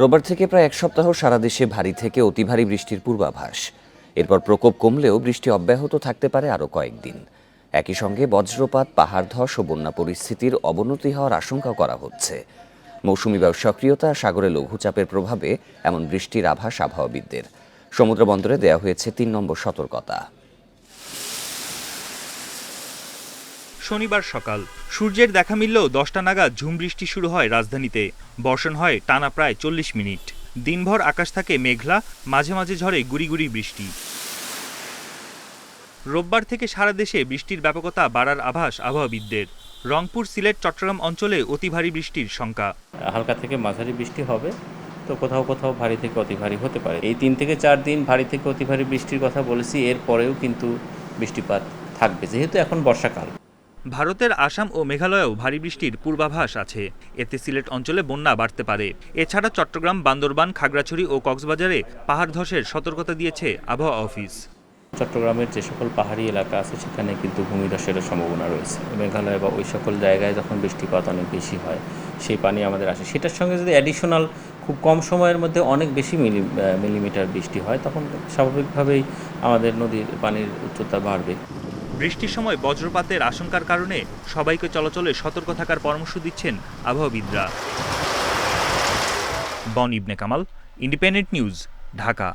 রোববার থেকে প্রায় এক সপ্তাহ সারা দেশে ভারী থেকে অতি ভারী বৃষ্টির পূর্বাভাস। এরপর প্রকোপ কমলেও বৃষ্টি অব্যাহত থাকতে পারে আরও কয়েকদিন। একই সঙ্গে বজ্রপাত, পাহাড় ধস ও বন্যা পরিস্থিতির অবনতি হওয়ার আশঙ্কা করা হচ্ছে। মৌসুমি বায়ু সক্রিয়তা সাগরে লঘুচাপের প্রভাবে এমন বৃষ্টির আভাস আবহাওয়াবিদদের। সমুদ্র বন্দরে দেওয়া হয়েছে তিন নম্বর সতর্কতা। শনিবার সকাল। সূর্যের দেখা মিললেও দশটা নাগাদ ঝুম বৃষ্টি শুরু হয় রাজধানীতে। বর্ষণ হয় টানা প্রায় চল্লিশ মিনিট। দিনভর আকাশ থাকে মেঘলা, মাঝে মাঝে ঝরে গুড়ি গুড়ি বৃষ্টি। রোববার থেকে সারা দেশে বৃষ্টির ব্যাপকতা বাড়ার আভাস আবহাওয়াবিদদের। রংপুর, সিলেট, চট্টগ্রাম অঞ্চলে অতি ভারী বৃষ্টির শঙ্কা। হালকা থেকে মাঝারি বৃষ্টি হবে, তো কোথাও কোথাও ভারী থেকে অতি ভারী হতে পারে। এই তিন থেকে চার দিন ভারী থেকে অতি ভারী বৃষ্টির কথা বলেছি, এরপরেও কিন্তু বৃষ্টিপাত থাকবে, যেহেতু এখন বর্ষাকাল। ভারতের আসাম ও মেঘালয়েও ভারী বৃষ্টির পূর্বাভাস আছে। এতে সিলেট অঞ্চলে বন্যা বাড়তে পারে। এছাড়া চট্টগ্রাম, বান্দরবান, খাগড়াছড়ি ও কক্সবাজারে পাহাড় ধসের সতর্কতা দিয়েছে আবহাওয়া অফিস। চট্টগ্রামের যে সকল পাহাড়ি এলাকা আছে, সেখানে কিন্তু ভূমিধসের সম্ভাবনা রয়েছে। মেঘালয় বা ওই সকল জায়গায় যখন বৃষ্টিপাত অনেক বেশি হয়, সেই পানি আমাদের আসে। সেটার সঙ্গে যদি অ্যাডিশনাল খুব কম সময়ের মধ্যে অনেক বেশি মিলি মিলিমিটার বৃষ্টি হয়, তখন স্বাভাবিকভাবেই আমাদের নদীর পানির উচ্চতা বাড়বে। বৃষ্টির সময় বজ্রপাতের আশঙ্কার কারণে সবাইকে চলাচলে সতর্ক থাকার পরামর্শ দিচ্ছেন আবহাওয়াবিদরা। Bon Ibne Kamal, Independent News, Dhaka.